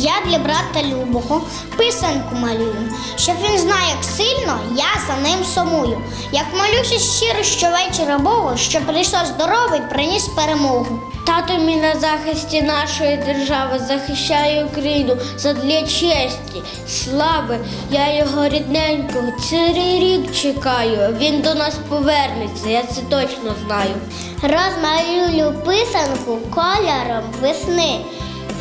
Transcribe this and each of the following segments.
Я для брата Любого писанку малюю, щоб він знає, як сильно я за ним сумую. Як молюся щиро щовечора Богу, що прийшов здоровий, приніс перемогу. Тато мій на захисті нашої держави захищає Україну задля честі, слави. Я його рідненького цілий рік чекаю. Він до нас повернеться, я це точно знаю. Розмалюю писанку кольором весни,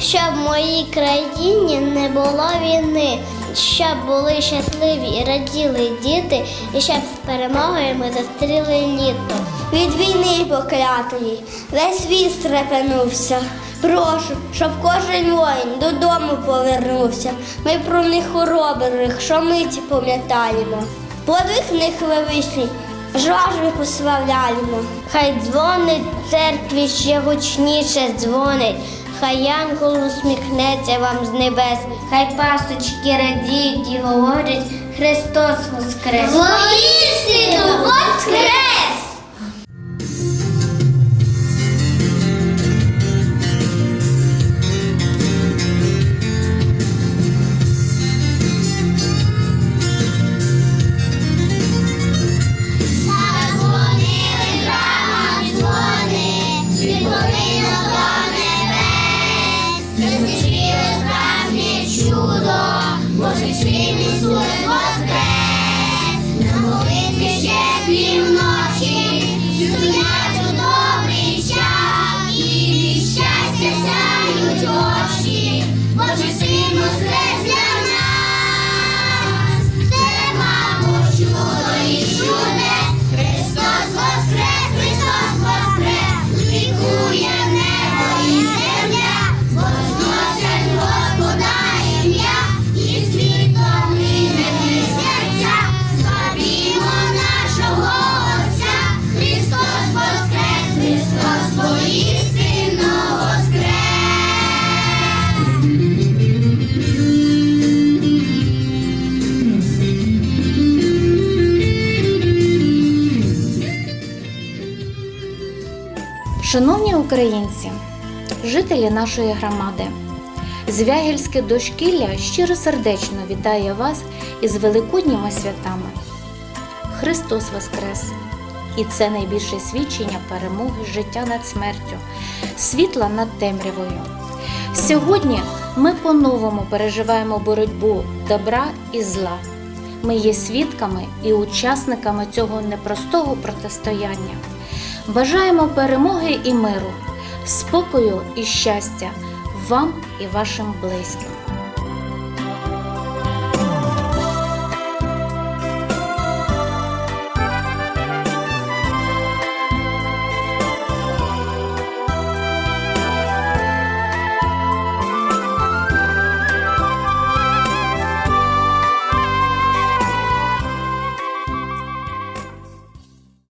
щоб в моїй країні не було війни, щоб були щасливі і раділи діти, і щоб з перемогою ми зустріли літо. Від війни поклятої весь світ стрепенувся. Прошу, щоб кожен воїн додому повернувся. Ми про них хоробрих, що миті пам'ятаємо. Подвиг них величний, жважно пославляємо. Хай дзвонить в церкві ще гучніше дзвонить. Хай янгол усміхнеться вам з небес, хай пасочки радіють і говорять Христос Воскрес! Божий син Шановні українці, жителі нашої громади, Звягільське дошкілля щиросердечно вітає вас із великодніми святами. Христос Воскрес! І це найбільше свідчення перемоги життя над смертю, світла над темрявою. Сьогодні ми по-новому переживаємо боротьбу добра і зла. Ми є свідками і учасниками цього непростого протистояння. Бажаємо перемоги і миру, спокою і щастя вам і вашим близьким.